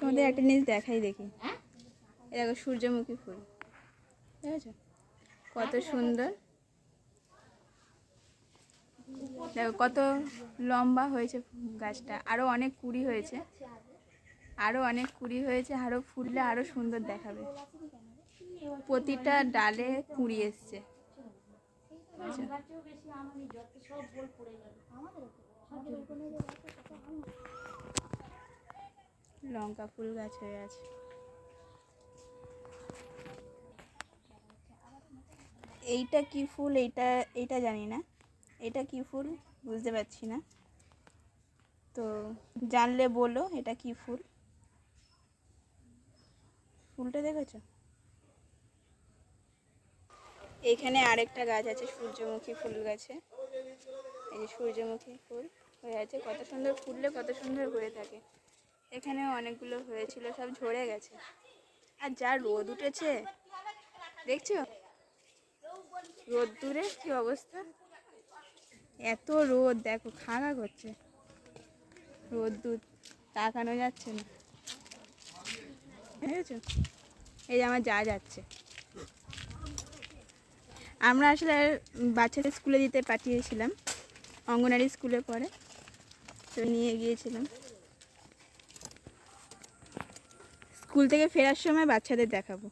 তোমাদের একটা জিনিস দেখাই দেখি। দেখো সূর্যমুখী ফুল। দেখেছ? কত সুন্দর। দেখো কত লম্বা হয়েছে গাছটা। আরও অনেক কুড়ি হয়েছে। আরও অনেক কুড়ি হয়েছে। আরও ফুললে আরও সুন্দর দেখাবে। প্রতিটা ডালে কুড়ি এসছে? লঙ্কা ফুল গাছ হয়ে আছে। এইটা কি ফুল? এইটা এইটা জানি না। এটা কি ফুল? বুঝতে পারছি না। তো জানলে বলো, এটা কি ফুল? ফুলটা দেখেছ? এখানে আরেকটা গাছ আছে, সূর্যমুখী ফুল গাছে। এই যে সূর্যমুখী ফুল হয়ে আছে। কত সুন্দর ফুললে কত সুন্দর হয়ে থাকে। এখানে অনেকগুলো হয়েছিল, সব ঝরে গেছে। আর যা রোদ উঠেছে, দেখছ? রোদ দূরে কি অবস্থা? এত রোদ, দেখো খাগা করছে। রোদ দূর তাকানো যাচ্ছে না। দেখেছ? এই যে আমার যা যাচ্ছে। আমরা আসলে বাচ্চাদের স্কুলে দিতে পাঠিয়েছিলাম, অঙ্গনারী স্কুলে পড়ে। তো নিয়ে গিয়েছিলাম। স্কুল থেকে ফেরার সময় বাচ্চাদের দেখাবো।